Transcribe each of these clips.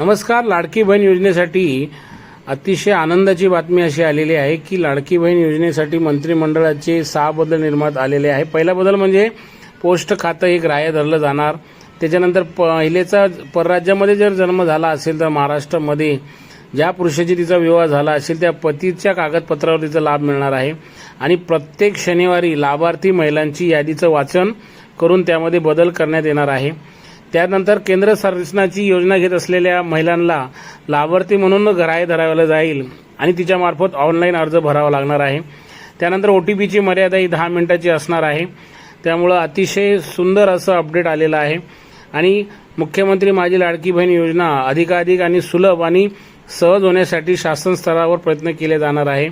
नमस्कार लाडकी बहीण योजनेसाठी अतिशय आनंदाची बातमी अशी आलेली आहे की लाडकी बहीण योजनेसाठी मंत्रिमंडळाचे सहा बदल निर्मात आलेले आहे. पहिला बदल म्हणजे पोस्ट खातं एक राय धरलं जाणार. त्याच्यानंतर पहिलेचा परराज्यामध्ये जर जन्म झाला असेल तर महाराष्ट्रामध्ये ज्या पुरुषाची तिचा विवाह झाला असेल त्या पतीच्या कागदपत्रावर तिचा लाभ मिळणार आहे. आणि प्रत्येक शनिवारी लाभार्थी महिलांची यादीचं वाचन करून त्यामध्ये बदल करण्यात येणार आहे. त्यानंतर केंद्र शासनाची योजना घेत असलेल्या महिलांना लाभार्थी म्हणून घराय धरावलं जाईल आणि तिच्यामार्फत ऑनलाईन अर्ज भरावा लागणार आहे. त्यानंतर ओ टी पीची मर्यादा ही दहा मिनिटाची असणार आहे. त्यामुळं अतिशय सुंदर असं अपडेट आलेलं आहे. आणि मुख्यमंत्री माझी लाडकी बहीण योजना अधिकाधिक आणि सुलभ आणि सहज होण्यासाठी शासन स्तरावर प्रयत्न केले जाणार आहे.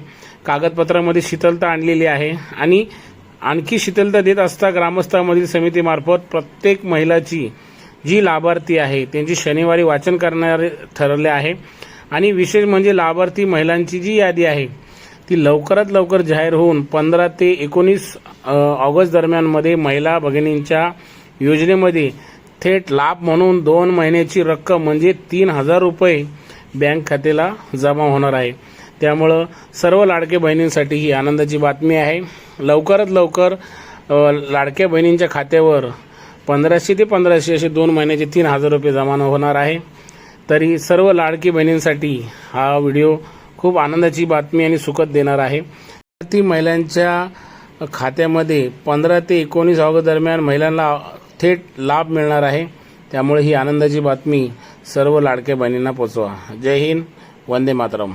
कागदपत्रामध्ये शीतलता आणलेली आहे आणि आणखी शीतलता देत असता ग्रामस्थांमधील समितीमार्फत प्रत्येक महिलाची जी लाभार्थी आहे त्यांची शनिवारी वाचन करणारे ठरवले आहे. आणि विशेष म्हणजे लाभार्थी महिलांची जी यादी आहे ती लवकरात लवकर जाहीर होऊन पंधरा ते एकोणीस ऑगस्ट दरम्यानमध्ये महिला भगिनींच्या योजनेमध्ये थेट लाभ म्हणून दोन महिन्याची रक्कम म्हणजे तीन हजार रुपये बँक खात्याला जमा होणार आहे. त्यामुळं सर्व लाडक्या बहिणींसाठी ही आनंदाची बातमी आहे. लवकरात लवकर लाडक्या बहिणींच्या खात्यावर पंधराशे ते पंधराशे असे दोन महिन्याचे तीन हजार रुपये जमा होणार आहे. तरी सर्व लाडकी बहिणींसाठी हा व्हिडिओ खूप आनंदाची बातमी आणि सुखद देणार आहे. ती महिलांच्या खात्यामध्ये पंधरा ते एकोणीस ऑगस्ट दरम्यान महिलांना थेट लाभ मिळणार आहे. त्यामुळे ही आनंदाची बातमी सर्व लाडक्या बहिणींना पोचवा. जय हिंद वंदे मातरम.